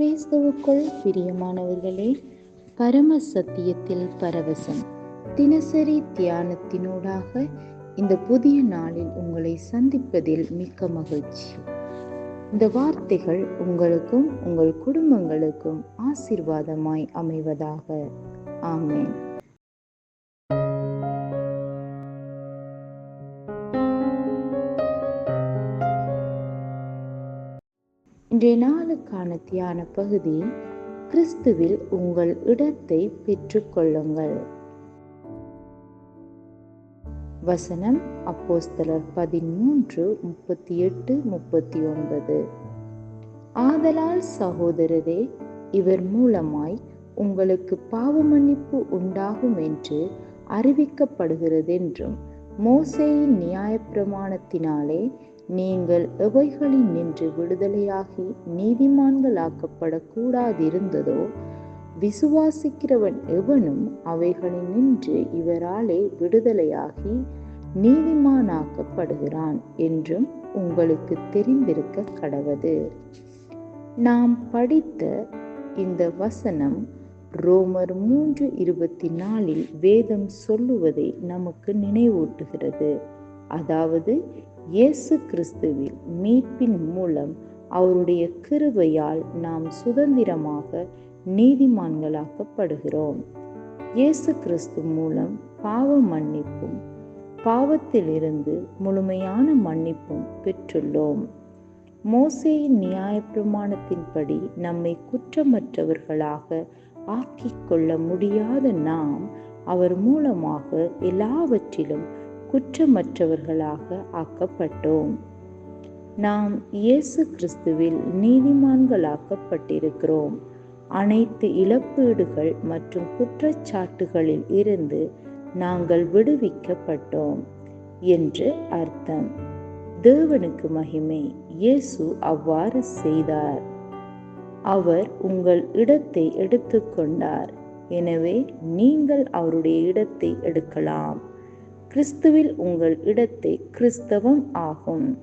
கிறிஸ்துவுக்குள் பிரியமானவர்களே பரம சத்தியத்தில் பரவசம். தினசரி தியானத்தினூடாக இந்த புதிய நாளில் உங்களை சந்திப்பதில் மிக்க மகிழ்ச்சி. இந்த வார்த்தைகள் உங்களுக்கும் உங்கள் குடும்பங்களுக்கும் ஆசீர்வாதமாய் அமைவதாக. ஆமேன். இன்றைய நாளுக்கான தியான பகுதி கிறிஸ்துவில் உங்கள் இடத்தை பெற்றுக்கொள்ளுங்கள். வசனம் அப்போஸ்தலர் பதிமூன்று முப்பத்தி எட்டு முப்பத்தி ஒன்பது ஆதலால் சகோதரரே இவர் மூலமாய் உங்களுக்கு பாவமன்னிப்பு உண்டாகும் என்று அறிவிக்கப்படுகிறதென்றும் மோசேயின் நியாயப்பிரமாணத்தினாலே நீங்கள் எவைகளில் நின்று விடுதலையாகி நீதிமான்களாக்கப்படக்கூடாதிருந்ததோ விசுவாசிக்கிறவன் எவனும் அவைகளில் நின்று இவராலே விடுதலையாகி நீதிமானாக்கப்படுகிறான் என்றும் உங்களுக்கு தெரிந்திருக்க கடவது. நாம் படித்த இந்த வசனம் ரோமர் மூன்று இருபத்தி நாலில் வேதம் சொல்லுவதை நமக்கு நினைவூட்டுகிறது. அதாவது இயேசு கிறிஸ்துவில் மீட்பின் மூலம் அவருடைய கிருபையால் நாம் சுதந்திரமாக நீதிமான்களாக்கப்படுகிறோம். இயேசு கிறிஸ்து மூலம் பாவ மன்னிப்பும் பாவத்திலிருந்து முழுமையான மன்னிப்பும் பெற்றுள்ளோம். மோசையின் நியாயப்பிரமாணத்தின்படி நம்மை குற்றமற்றவர்களாக ஆக்கிக் கொள்ள முடியாத நாம் அவர் மூலமாக எல்லாவற்றிலும் குற்றமற்றவர்களாக ஆக்கப்பட்டோம். நாம் இயேசு கிறிஸ்துவில் நீதிமான்களாக்கப்பட்டிருக்கிறோம். அனைத்து இழப்பீடுகள் மற்றும் குற்றச்சாட்டுகளில் இருந்து நாங்கள் விடுவிக்கப்பட்டோம் என்று அர்த்தம். தேவனுக்கு மகிமை இயேசு அவ்வாறு செய்தார். அவர் உங்கள் இடத்தை எடுத்துக்கொண்டார். எனவே நீங்கள் அவருடைய இடத்தை எடுக்கலாம். கிறிஸ்துவில் உங்கள் இடத்தை கிறிஸ்தவம் ஆகும்.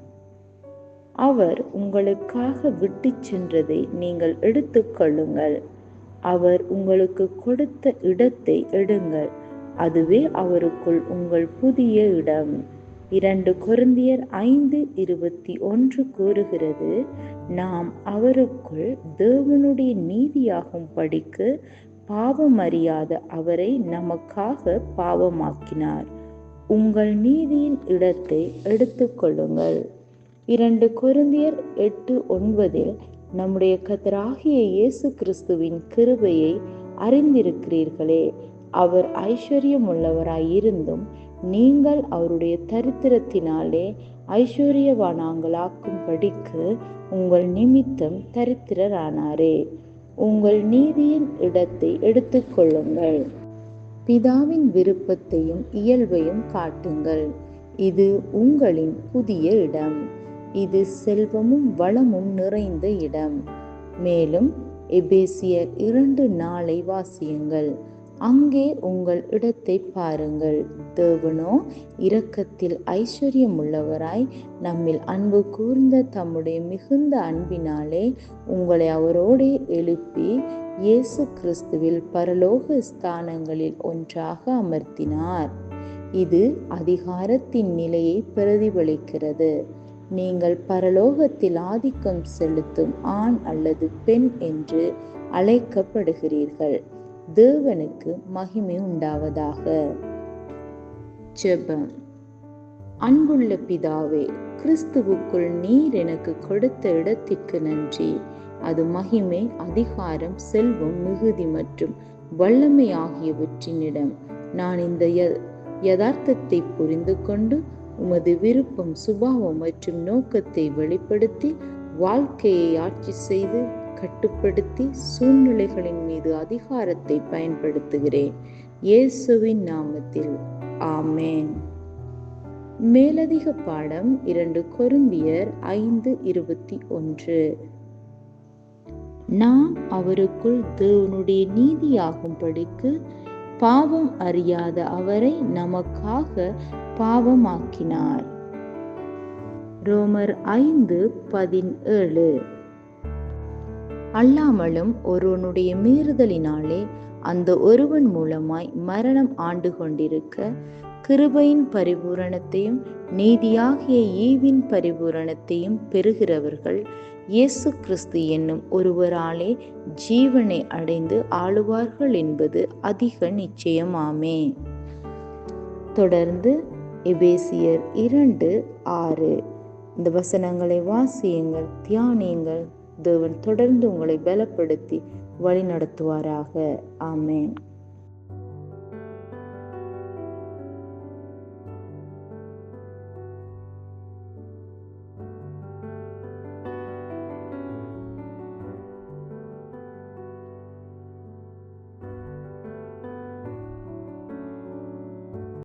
அவர் உங்களுக்காக விட்டு சென்றதை நீங்கள் எடுத்துக்கொள்ளுங்கள் அவர் உங்களுக்கு கொடுத்த இடத்தை எடுங்கள். அதுவே அவருக்குள் உங்கள் புதிய இடம். இரண்டு குருந்தியர் ஐந்து இருபத்தி ஒன்று கூறுகிறது நாம் அவருக்குள் தேவனுடைய நீதியாகும் படிக்கு பாவம் அறியாத அவரை நமக்காக பாவமாக்கினார். உங்கள் நீதியின் இடத்தை எடுத்துக்கொள்ளுங்கள் இரண்டு கொருந்தியர் எட்டு ஒன்பதில் நம்முடைய கத்தராகிய இயேசு கிறிஸ்துவின் கிருபையை அறிந்திருக்கிறீர்களே. அவர் ஐஸ்வர்யமுள்ளவராயிருந்தும் நீங்கள் அவருடைய தரித்திரத்தினாலே ஐஸ்வர்யவானாங்களாக்கும்படிக்கு உங்கள் நிமித்தம் தரித்திரரானாரே. உங்கள் நீதியின் இடத்தை எடுத்துக்கொள்ளுங்கள் பிதாவின் விருப்பத்தையும் இயல்பையும் காட்டுங்கள். இது உங்களின் புதிய இடம். இது செல்வமும் வளமும் நிறைந்த இடம். மேலும் எபேசியர் இரண்டு நாளை வாசியுங்கள். அங்கே உங்கள் இடத்தை பாருங்கள். தேவனோ இரக்கத்தில் ஐஸ்வர்யமுள்ளவராய் நம்மில் அன்பு கூர்ந்த தம்முடைய மிகுந்த அன்பினாலே உங்களை அவரோடே எழுப்பி இயேசு கிறிஸ்துவில் பரலோக ஸ்தானங்களில் ஒன்றாக அமர்த்தினார். இது அதிகாரத்தின் நிலையை பிரதிபலிக்கிறது. நீங்கள் பரலோகத்தில் ஆதிக்கம் செலுத்தும் ஆண் அல்லது பெண் என்று அழைக்கப்படுகிறீர்கள். தேவனுக்கு மகிமை உண்டாவதாக. ஜெபம். அன்புள்ள பிதாவே கிறிஸ்துவுக்குள் நீர் எனக்கு கொடுத்த இடத்திற்கு நன்றி. அது மகிமை அதிகாரம் செல்வம் மிகுதி மற்றும் வல்லமை ஆகியவற்றினிடம் நான் இந்த யதார்த்தத்தை புரிந்து கொண்டு உமது விருப்பம் சுபாவம் மற்றும் நோக்கத்தை வெளிப்படுத்தி வாழ்க்கையை ஆட்சி செய்து கட்டுப்படுத்தி சூழ்நிலைகளின் மீது அதிகாரத்தை பயன்படுத்துகிறேன். இயேசுவின் நாமத்தில். ஆமேன். மேலதிக பாடம் இரண்டு கொருந்தியர் ஐந்து இருபத்தி ஒன்று. நாம் அவருக்குள் தேவனுடைய நீதியாகும்படிக்கு பாவம் அறியாத அவரை நமக்காக பாவமாக்கினார். ரோமர் ஐந்து பதினேழு. அல்லாமலும் ஒருவனுடைய மீறுதலினாலே அந்த ஒருவன் மூலமாய் மரணம் ஆண்டு கொண்டிருக்க கிருபையின் பரிபூரணத்தையும் நீதியாகிய ஈவின் பரிபூரணத்தையும் பெறுகிறவர்கள் இயேசு கிறிஸ்து என்னும் ஒருவராலே ஜீவனை அடைந்து ஆளுவார்கள் என்பது அதிக நிச்சயமாமே. தொடர்ந்து எபேசியர் இரண்டு ஆறு. இந்த வசனங்களை வாசியுங்கள் தியானியுங்கள். தேவன் தொடர்ந்து உங்களை பலப்படுத்தி வழி நடத்துவாராக ஆமேன்.